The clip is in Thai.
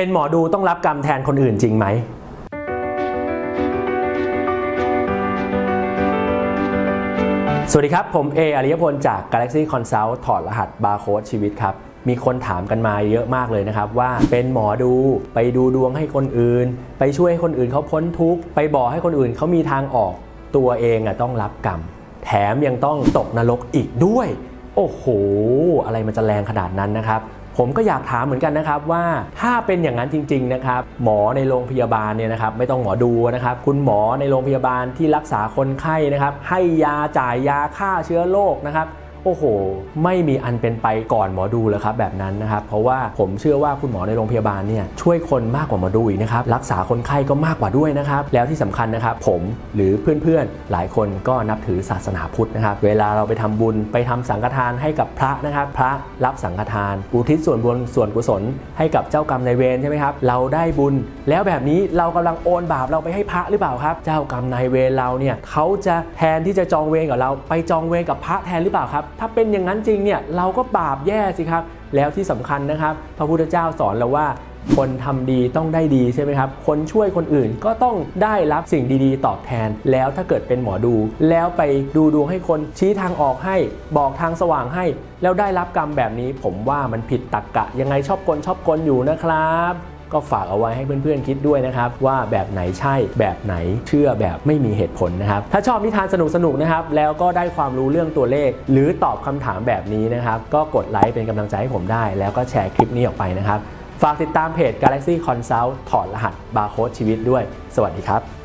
เป็นหมอดูต้องรับกรรมแทนคนอื่นจริงไหมสวัสดีครับ ผมเออริยพลจาก Galaxy Consult ถอดรหัสบาร์โค้ดชีวิตครับ มีคนถามกันมาเยอะมากเลยนะครับ ว่าเป็นหมอดูไปดูดวงให้คนอื่น ไปช่วยให้คนอื่นเขาพ้นทุกข์ ไปบอกให้คนอื่นเขามีทางออกตัวเองอะต้องรับกรรม แถมยังต้องตกนรกอีกด้วย โอ้โห อะไรมันจะแรงขนาดนั้นนะครับ ผมก็อยากถามเหมือนกันนะครับว่าถ้าเป็นอย่างนั้นจริงๆนะครับหมอในโรงพยาบาลเนี่ยนะครับไม่ต้องหมอดูนะครับคุณหมอในโรงพยาบาลที่รักษาคนไข้นะครับให้ยาจ่ายยาฆ่าเชื้อโรคนะครับ โอ้โห ไม่มีอันเป็นไปก่อนหมอดูเลยครับแบบนั้นนะครับ เพราะว่าผมเชื่อว่าคุณหมอในโรงพยาบาลเนี่ยช่วยคนมากกว่าหมอดูอีกนะครับ รักษาคนไข้ก็มากกว่าด้วยนะครับ แล้วที่สำคัญนะครับ ผมหรือเพื่อนๆ หลายคนก็นับถือศาสนาพุทธนะครับ เวลาเราไปทำบุญไปทำสังฆทานให้กับพระนะครับ พระรับสังฆทาน อุทิศส่วนบุญส่วนกุศล ให้กับเจ้ากรรมนายเวรใช่ไหมครับ เราได้บุญ แล้วแบบนี้เรากำลังโอนบาปเราไปให้พระหรือเปล่าครับ เจ้ากรรมนายเวรเราเนี่ยเขาจะแทนที่จะจองเวรกับเรา ไปจองเวรกับพระแทนหรือเปล่าครับถ้าเป็นอย่างนั้นจริงเนี่ยเราก็บาปแย่สิครับ แล้วที่สำคัญนะครับ พระพุทธเจ้าสอนเราว่าคนทำดีต้องได้ดีใช่ไหมครับ คนช่วยคนอื่นก็ต้องได้รับสิ่งดีๆ ตอบแทน แล้วถ้าเกิดเป็นหมอดู แล้วไปดูดวงให้คนชี้ทางออกให้ บอกทางสว่างให้ แล้วได้รับกรรมแบบนี้ ผมว่ามันผิดตรรกกะ ยังไงชอบกลชอบกลอยู่นะครับ ก็ฝากเอาไว้ให้เพื่อนๆคิดด้วยนะครับว่าแบบไหนใช่แบบไหนเชื่อแบบไม่มีเหตุผลนะครับถ้าชอบนิทานสนุกๆนะครับแล้วก็ได้ความรู้เรื่องตัวเลข หรือตอบคำถามแบบนี้นะครับก็กดไลค์เป็นกำลังใจให้ผมได้ แล้วก็แชร์คลิปนี้ออกไปนะครับฝากติดตามเพจ Galaxy Consult ถอดรหัสบาร์โค้ดชีวิตด้วย สวัสดีครับ